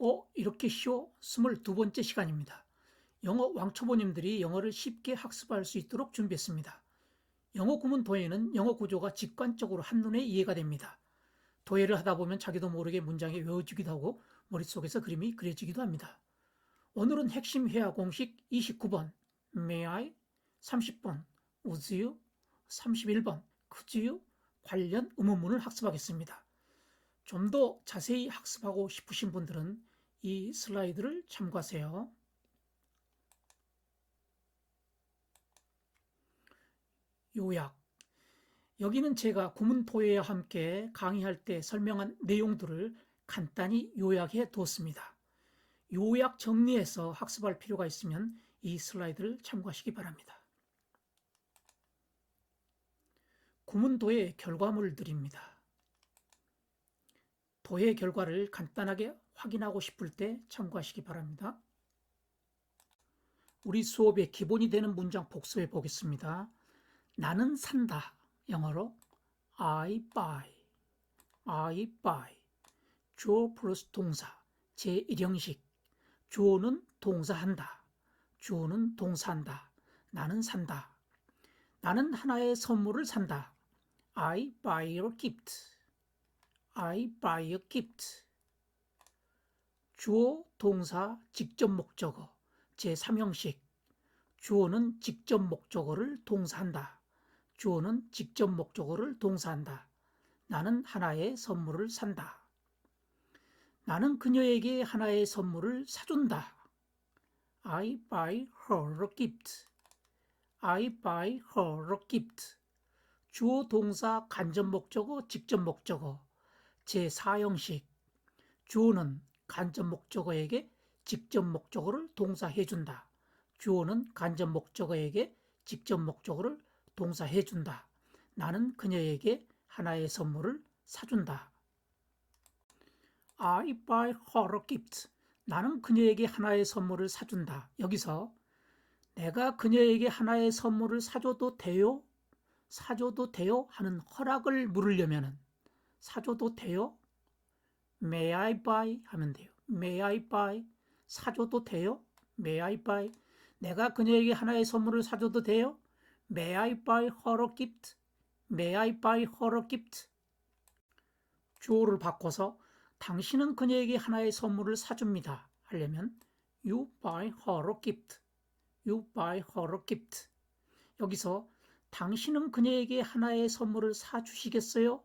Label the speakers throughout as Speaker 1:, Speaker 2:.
Speaker 1: 어, 이렇게 쉬워? 22번째 시간입니다. 영어 왕초보님들이 영어를 쉽게 학습할 수 있도록 준비했습니다. 영어 구문 도예는 영어 구조가 직관적으로 한눈에 이해가 됩니다. 도예를 하다 보면 자기도 모르게 문장이 외워지기도 하고 머릿속에서 그림이 그려지기도 합니다. 오늘은 핵심 회화 공식 29번, may I, 30번, would you, 31번, could you 관련 의문문을 학습하겠습니다. 좀 더 자세히 학습하고 싶으신 분들은 이 슬라이드를 참고하세요. 요약. 여기는 제가 구문포회와 함께 강의할 때 설명한 내용들을 간단히 요약해 두었습니다. 요약 정리해서 학습할 필요가 있으면 이 슬라이드를 참고하시기 바랍니다. 구문도의 결과물들입니다. 도의 결과를 간단하게 확인하고 싶을 때 참고하시기 바랍니다. 우리 수업의 기본이 되는 문장 복습해 보겠습니다. 나는 산다. 영어로 I buy. I buy. 주어 플러스 동사. 제1형식. 주어는 동사한다. 주어는 동사한다. 나는 산다. 나는 하나의 선물을 산다. I buy a gift. I buy a gift. 주어, 동사, 직접 목적어. 제3형식. 주어는 직접 목적어를 동사한다. 주어는 직접 목적어를 동사한다. 나는 하나의 선물을 산다. 나는 그녀에게 하나의 선물을 사준다. I buy her a gift. I buy her a gift. 주어 동사 간접 목적어 직접 목적어 제4형식 주어는 간접 목적어에게 직접 목적어를 동사해 준다. 주어는 간접 목적어에게 직접 목적어를 동사해 준다. 나는 그녀에게 하나의 선물을 사준다. I buy her a gift. 나는 그녀에게 하나의 선물을 사준다. 여기서 내가 그녀에게 하나의 선물을 사줘도 돼요? 사줘도 돼요? 하는 허락을 물으려면 사줘도 돼요? May I buy? 하면 돼요. May I buy? 사줘도 돼요? May I buy? 내가 그녀에게 하나의 선물을 사줘도 돼요? May I buy her a gift? May I buy her a gift? 주어를 바꿔서 당신은 그녀에게 하나의 선물을 사줍니다. 하려면 You buy her a gift. You buy her a gift. 여기서 당신은 그녀에게 하나의 선물을 사주시겠어요?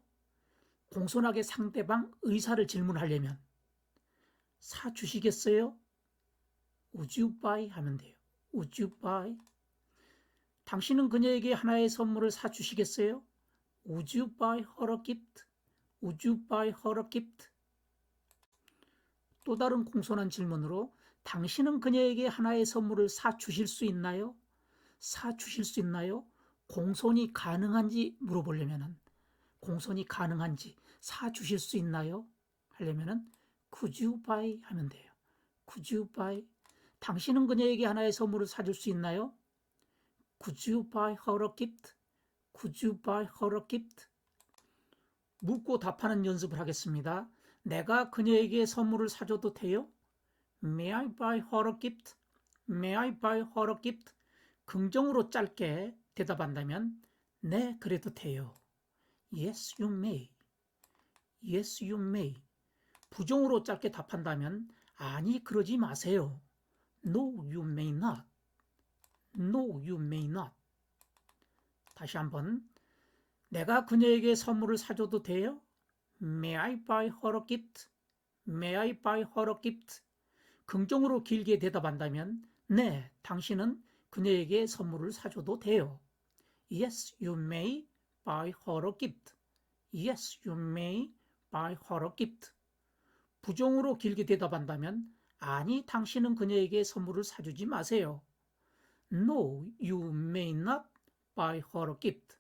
Speaker 1: 공손하게 상대방 의사를 질문하려면 사주시겠어요? Would you buy? 하면 돼요. Would you buy? 당신은 그녀에게 하나의 선물을 사주시겠어요? Would you buy her a gift? Would you buy her a gift? 또 다른 공손한 질문으로 당신은 그녀에게 하나의 선물을 사주실 수 있나요? 사주실 수 있나요? 공손이 가능한지 물어보려면은 공손이 가능한지 사 주실 수 있나요? 하려면은 could you buy 하면 돼요. could you buy 당신은 그녀에게 하나의 선물을 사줄 수 있나요? could you buy her a gift? could you buy her a gift? 묻고 답하는 연습을 하겠습니다. 내가 그녀에게 선물을 사줘도 돼요? May I buy her a gift? May I buy her a gift? 긍정으로 짧게 대답한다면 네, 그래도 돼요. Yes, you may. Yes, you may. 부정으로 짧게 답한다면 아니, 그러지 마세요. No, you may not. No, you may not. 다시 한번. 내가 그녀에게 선물을 사줘도 돼요? May I buy her a gift? May I buy her a gift? 긍정으로 길게 대답한다면 네, 당신은 그녀에게 선물을 사줘도 돼요. Yes, you may buy her a gift. Yes, you may buy her gift. 부정으로 길게 대답한다면 아니, 당신은 그녀에게 선물을 사주지 마세요. No, you may not buy her a gift.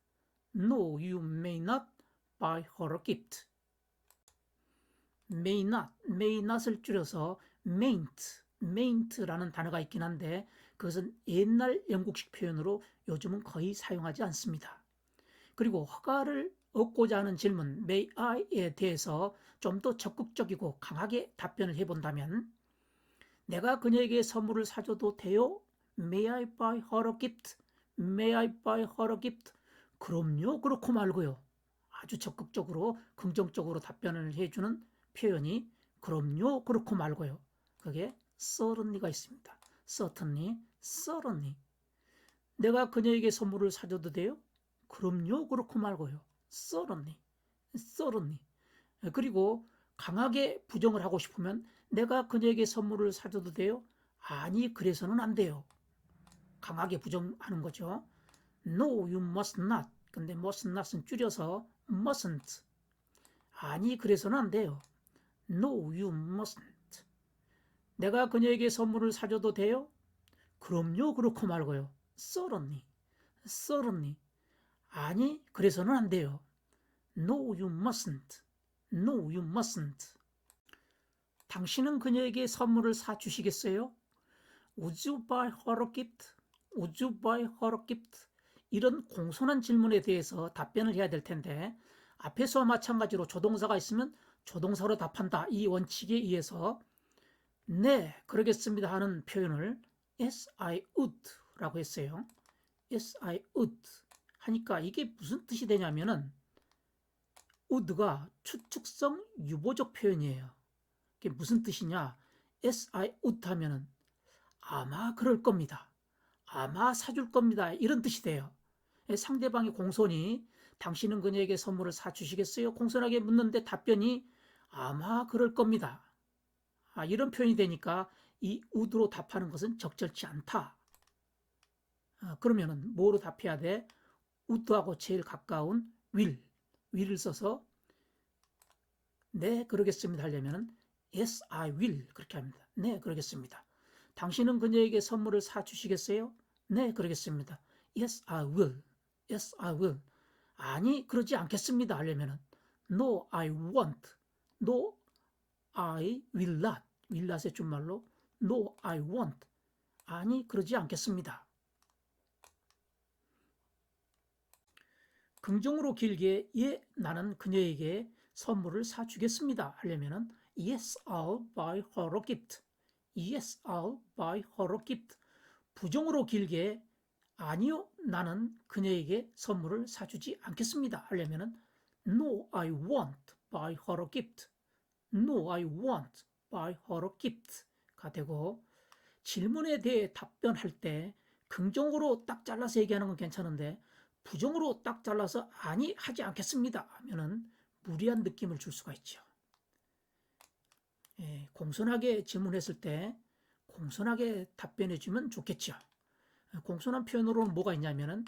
Speaker 1: No, you may not buy her a gift. may not, may not을 줄여서 mayn't, mayn't라는 단어가 있긴 한데 그것은 옛날 영국식 표현으로 요즘은 거의 사용하지 않습니다. 그리고 허가를 얻고자 하는 질문 may I에 대해서 좀 더 적극적이고 강하게 답변을 해본다면 내가 그녀에게 선물을 사줘도 돼요? May I buy her a gift? May I buy her a gift? 그럼요, 그렇고 말고요. 아주 적극적으로 긍정적으로 답변을 해주는 표현이 그럼요, 그렇고 말고요. 그게 certainly가 있습니다. certainly, certainly. 내가 그녀에게 선물을 사줘도 돼요? 그럼요, 그렇고 말고요. Certainly, certainly. 그리고 강하게 부정을 하고 싶으면 내가 그녀에게 선물을 사줘도 돼요? 아니, 그래서는 안 돼요. 강하게 부정하는 거죠. No, you must not. 근데 must not은 줄여서 mustn't. 아니, 그래서는 안 돼요. No, you mustn't. 내가 그녀에게 선물을 사줘도 돼요? 그럼요, 그렇고 말고요. certainly, certainly. 아니, 그래서는 안 돼요. No, you mustn't. No, you mustn't. 당신은 그녀에게 선물을 사 주시겠어요? Would you buy her a gift? Would you buy her a gift? 이런 공손한 질문에 대해서 답변을 해야 될 텐데 앞에서와 마찬가지로 조동사가 있으면 조동사로 답한다. 이 원칙에 의해서 네, 그러겠습니다 하는 표현을 yes, I would 라고 했어요. yes, I would 하니까 이게 무슨 뜻이 되냐면은 would가 추측성 유보적 표현이에요. 이게 무슨 뜻이냐? yes, I would 하면은 아마 그럴 겁니다. 아마 사줄 겁니다. 이런 뜻이 돼요. 상대방의 공손이 당신은 그녀에게 선물을 사주시겠어요? 공손하게 묻는데 답변이 아마 그럴 겁니다. 아, 이런 표현이 되니까 이 우드로 답하는 것은 적절치 않다. 아, 그러면은 뭐로 답해야 돼? 우드하고 제일 가까운 will, will을 써서 네 그러겠습니다 하려면은 yes I will 그렇게 합니다. 네 그러겠습니다. 당신은 그녀에게 선물을 사 주시겠어요? 네 그러겠습니다. yes I will, yes I will. 아니 그러지 않겠습니다 하려면은 no I won't, no I will not, will not의 준말로 no, I won't. 아니, 그러지 않겠습니다. 긍정으로 길게 예, 나는 그녀에게 선물을 사주겠습니다. 하려면은 yes, I'll buy her a gift. yes, I'll buy her a gift. 부정으로 길게 아니요, 나는 그녀에게 선물을 사주지 않겠습니다. 하려면은 no, I won't buy her a gift. No, I won't buy her a gift가 되고 질문에 대해 답변할 때 긍정으로 딱 잘라서 얘기하는 건 괜찮은데 부정으로 딱 잘라서 아니 하지 않겠습니다 하면은 무리한 느낌을 줄 수가 있죠. 예, 공손하게 질문했을 때 공손하게 답변해 주면 좋겠죠. 공손한 표현으로는 뭐가 있냐면은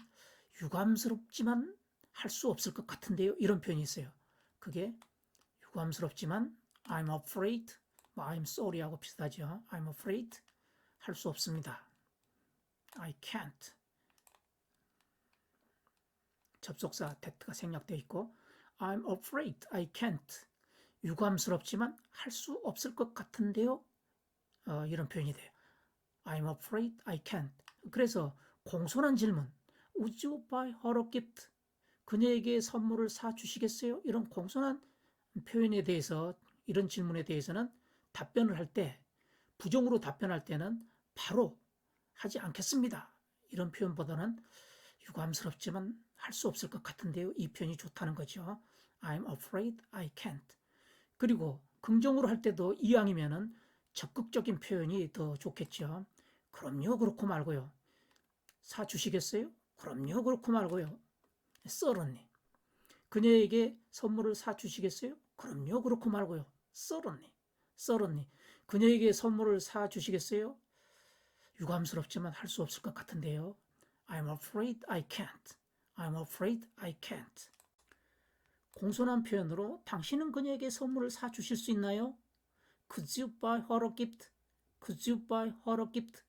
Speaker 1: 유감스럽지만 할 수 없을 것 같은데요. 이런 표현이 있어요. 그게 유감스럽지만 I'm afraid, 뭐 I'm sorry하고 비슷하죠. I'm afraid 할 수 없습니다. I can't. 접속사 that가 생략되어 있고 I'm afraid I can't. 유감스럽지만 할 수 없을 것 같은데요. 어, 이런 표현이 돼요. I'm afraid I can't. 그래서 공손한 질문. Would you buy her a gift? 그녀에게 선물을 사 주시겠어요? 이런 공손한 표현에 대해서 이런 질문에 대해서는 답변을 할 때 부정으로 답변할 때는 바로 하지 않겠습니다. 이런 표현보다는 유감스럽지만 할 수 없을 것 같은데요. 이 표현이 좋다는 거죠. I'm afraid I can't. 그리고 긍정으로 할 때도 이왕이면은 적극적인 표현이 더 좋겠죠. 그럼요, 그렇고 말고요. 사 주시겠어요? 그럼요, 그렇고 말고요. 썰었니? 그녀에게 선물을 사 주시겠어요? 그럼요, 그렇고 말고요. 썰었니? 썰었니? 그녀에게 선물을 사 주시겠어요? 유감스럽지만 할 수 없을 것 같은데요. I'm afraid I can't. I'm afraid I can't. 공손한 표현으로 당신은 그녀에게 선물을 사 주실 수 있나요? Could you buy her a gift? Could you buy her a gift?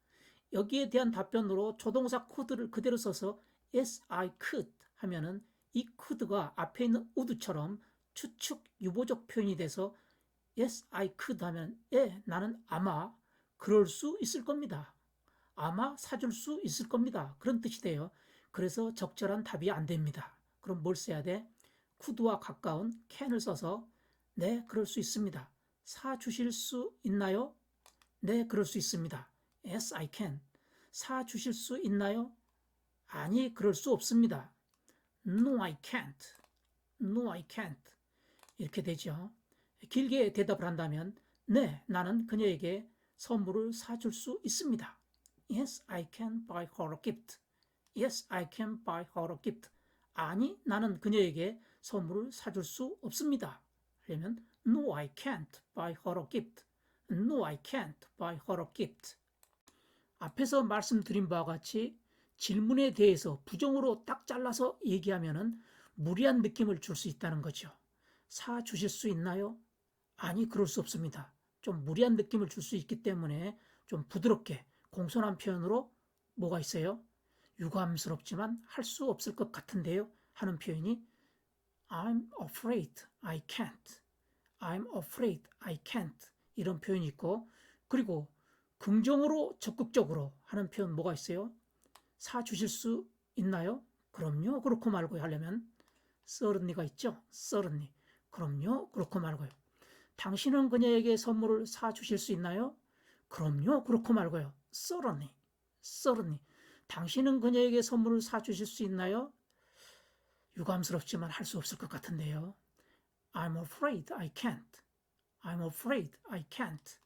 Speaker 1: 여기에 대한 답변으로 조동사 could를 그대로 써서 yes I could 하면은 이 could가 앞에 있는 would처럼 추측 유보적 표현이 돼서 yes I could 하면 예 나는 아마 그럴 수 있을 겁니다. 아마 사줄 수 있을 겁니다. 그런 뜻이 돼요. 그래서 적절한 답이 안 됩니다. 그럼 뭘 써야 돼? could와 가까운 can을 써서 네, 그럴 수 있습니다. 사 주실 수 있나요? 네, 그럴 수 있습니다. Yes, I can. 사 주실 수 있나요? 아니, 그럴 수 없습니다. No, I can't. No, I can't. 이렇게 되죠. 길게 대답을 한다면, 네, 나는 그녀에게 선물을 사줄 수 있습니다. Yes, I can buy her a gift. Yes, I can buy her a gift. 아니, 나는 그녀에게 선물을 사줄 수 없습니다. 그러면 No, I can't buy her a gift. No, I can't buy her a gift. 앞에서 말씀드린 바와 같이 질문에 대해서 부정으로 딱 잘라서 얘기하면은 무리한 느낌을 줄 수 있다는 거죠. 사 주실 수 있나요? 아니, 그럴 수 없습니다. 좀 무리한 느낌을 줄 수 있기 때문에 좀 부드럽게 공손한 표현으로 뭐가 있어요? 유감스럽지만 할 수 없을 것 같은데요. 하는 표현이 I'm afraid I can't. I'm afraid I can't. 이런 표현이 있고 그리고 긍정으로 적극적으로 하는 표현 뭐가 있어요? 사 주실 수 있나요? 그럼요. 그렇고 말고 하려면 certainly가 있죠. certainly. 그럼요. 그렇고 말고요. 당신은 그녀에게 선물을 사 주실 수 있나요? 그럼요. 그렇고 말고요. certainly. certainly. 당신은 그녀에게 선물을 사 주실 수 있나요? 유감스럽지만 할 수 없을 것 같은데요. I'm afraid I can't. I'm afraid I can't.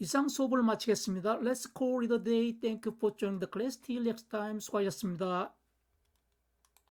Speaker 1: 이상 수업을 마치겠습니다. Let's call it a day. Thank you for joining the class. Till next time. 수고하셨습니다.